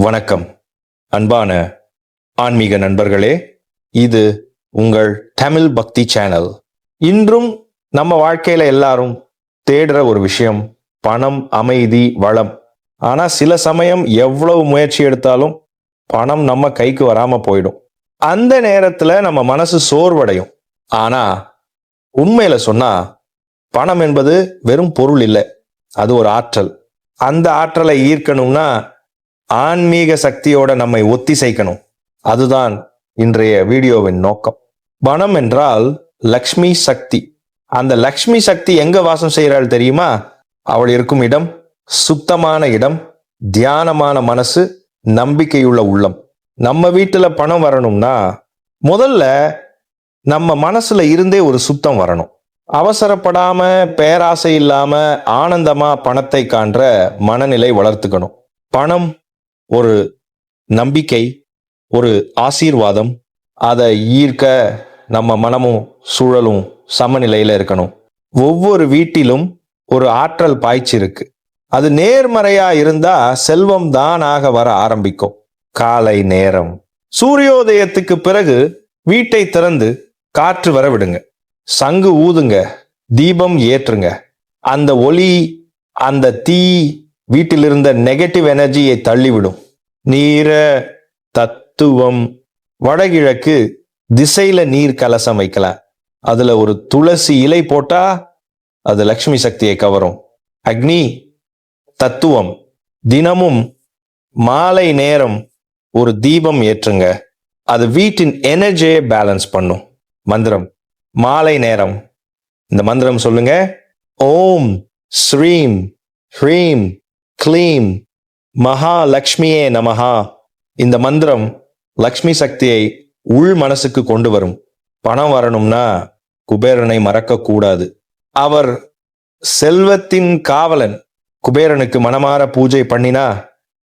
வணக்கம். அன்பான ஆன்மீக நண்பர்களே இது உங்கள் தமிழ் பக்தி சேனல். இன்றும் நம்ம வாழ்க்கையில எல்லாரும் தேடுற ஒரு விஷயம் பணம் அமைதி வளம். ஆனா சில சமயம் எவ்வளவு முயற்சி எடுத்தாலும் பணம் நம்ம கைக்கு வராம போயிடும். அந்த நேரத்துல நம்ம மனசு சோர்வடையும். ஆனா உண்மையில சொன்னா பணம் என்பது வெறும் பொருள் இல்லை. அது ஒரு ஆற்றல். அந்த ஆற்றலை ஈர்க்கணும்னா ஆன்மீக சக்தியோட நம்மை ஒத்திசைக்கணும் அதுதான் இன்றைய வீடியோவின் நோக்கம். பணம் என்றால் லக்ஷ்மி சக்தி. அந்த லக்ஷ்மி சக்தி எங்க வாசம் செய்கிறாள் தெரியுமா? அவள் இருக்கும் இடம் சுத்தமான இடம் தியானமான மனசு நம்பிக்கையுள்ள உள்ளம். நம்ம வீட்டுல பணம் வரணும்னா முதல்ல நம்ம மனசுல இருந்தே ஒரு சுத்தம் வரணும். அவசரப்படாம பேராசை இல்லாம ஆனந்தமா பணத்தை காண்ற மனநிலை வளர்த்துக்கணும். பணம் ஒரு நம்பிக்கை ஒரு ஆசீர்வாதம் அதை ஈர்க்க நம்ம மனமும் சூழலும் சமநிலையில் இருக்கணும். ஒவ்வொரு வீட்டிலும் ஒரு ஆற்றல் பாய்ச்சிருக்கு அது நேர்மறையா இருந்தா செல்வம் தானாக வர ஆரம்பிக்கும். காலை நேரம். சூரியோதயத்துக்கு பிறகு வீட்டை திறந்து காற்று வர விடுங்க. சங்கு ஊதுங்க தீபம் ஏற்றுங்க. அந்த ஒளி அந்த தீ வீட்டில் இருந்த நெகட்டிவ் எனர்ஜியை தள்ளிவிடும். நீர தத்துவம் வடகிழக்கு திசையில நீர் கலசம் வைக்கலாம் அதுல ஒரு துளசி இலை போட்டா அது லக்ஷ்மி சக்தியை கவரும். அக்னி தத்துவம். தினமும் மாலை நேரம் ஒரு தீபம் ஏற்றுங்க. அது வீட்டின் எனர்ஜியை பேலன்ஸ் பண்ணும். மந்திரம். மாலை நேரம். இந்த மந்திரம் சொல்லுங்க. ஓம் ஸ்ரீம் ஹ்ரீம் க்ளீம் மகாலக்ஷ்மியே நமஹா. இந்த மந்திரம் லக்ஷ்மி சக்தியை உள் மனசுக்கு கொண்டு வரும். பணம் வரணும்னா குபேரனை மறக்க கூடாது. அவர் செல்வத்தின் காவலன். குபேரனுக்கு மனமாற பூஜை பண்ணினா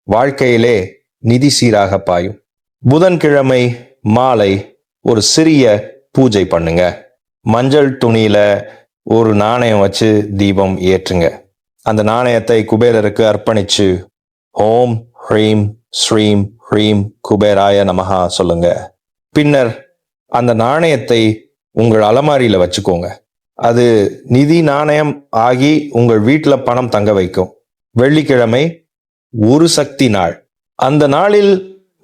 வாழ்க்கையிலே நிதி சீராக பாயும். புதன்கிழமை மாலை ஒரு சிறிய பூஜை பண்ணுங்க. மஞ்சள் துணியில ஒரு நாணயம் வச்சு தீபம் ஏற்றுங்க. அந்த நாணயத்தை குபேரருக்கு அர்ப்பணிச்சு ஓம் ஹ்ரீம் ஸ்ரீம் ஹ்ரீம் குபேராய நமஹா சொல்லுங்க. பின்னர் அந்த நாணயத்தை உங்கள் அலமாரியில வச்சுக்கோங்க. அது நிதி நாணயம் ஆகி உங்கள் வீட்டில் பணம் தங்க வைக்கும். வெள்ளிக்கிழமை ஒரு சக்தி நாள். அந்த நாளில்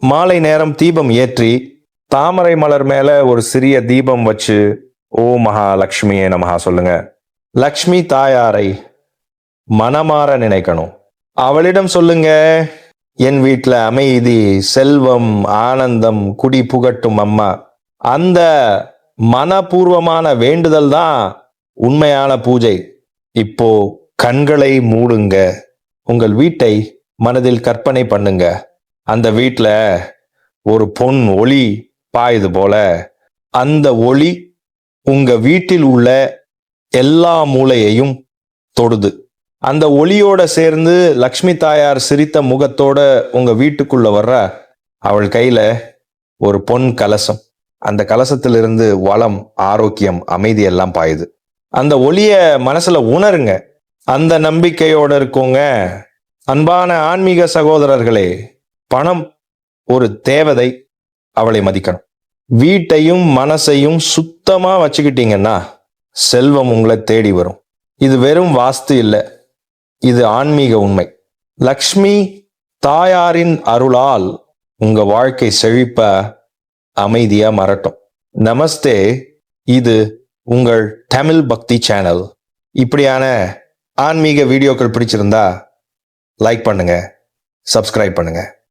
மாலை நேரம் தீபம் ஏற்றி தாமரை மலர் மேல ஒரு சிறிய தீபம் வச்சு ஓ மகாலட்சுமியே நமஹா சொல்லுங்க. லக்ஷ்மி தாயாரை மனமாற நினைக்கணும். அவளிடம் சொல்லுங்க என் வீட்டில் அமைதி செல்வம் ஆனந்தம் குடி புகட்டும் அம்மா. அந்த மனப்பூர்வமான வேண்டுதல் தான் உண்மையான பூஜை. இப்போ கண்களை மூடுங்க. உங்கள் வீட்டை மனதில் கற்பனை பண்ணுங்க. அந்த வீட்டில் ஒரு பொன் ஒளி பாயுது போல. அந்த ஒளி உங்க வீட்டில் உள்ள எல்லா மூலையையும் தொடுது. அந்த ஒளியோட சேர்ந்து லக்ஷ்மி தாயார் சிரித்த முகத்தோட உங்க வீட்டுக்குள்ள வர்ற அவள் கையில ஒரு பொன் கலசம். அந்த கலசத்திலிருந்து வளம் ஆரோக்கியம் அமைதி எல்லாம் பாயுது. அந்த ஒளிய மனசுல உணருங்க. அந்த நம்பிக்கையோட இருக்கோங்க. அன்பான ஆன்மீக சகோதரர்களே பணம் ஒரு தேவதை அவளை மதிக்கணும். வீட்டையும் மனசையும் சுத்தமா வச்சுக்கிட்டீங்கன்னா செல்வம் உங்களை தேடி வரும். இது வெறும் வாஸ்து இல்லை. இது ஆன்மீக உண்மை. லக்ஷ்மி தாயாரின் அருளால் உங்க வாழ்க்கை செழிப்ப அமைதியா மறட்டும். நமஸ்தே இது உங்கள் தமிழ் பக்தி சேனல். இப்படியான ஆன்மீக வீடியோக்கள் பிடிச்சிருந்தா லைக் பண்ணுங்க சப்ஸ்கிரைப் பண்ணுங்க.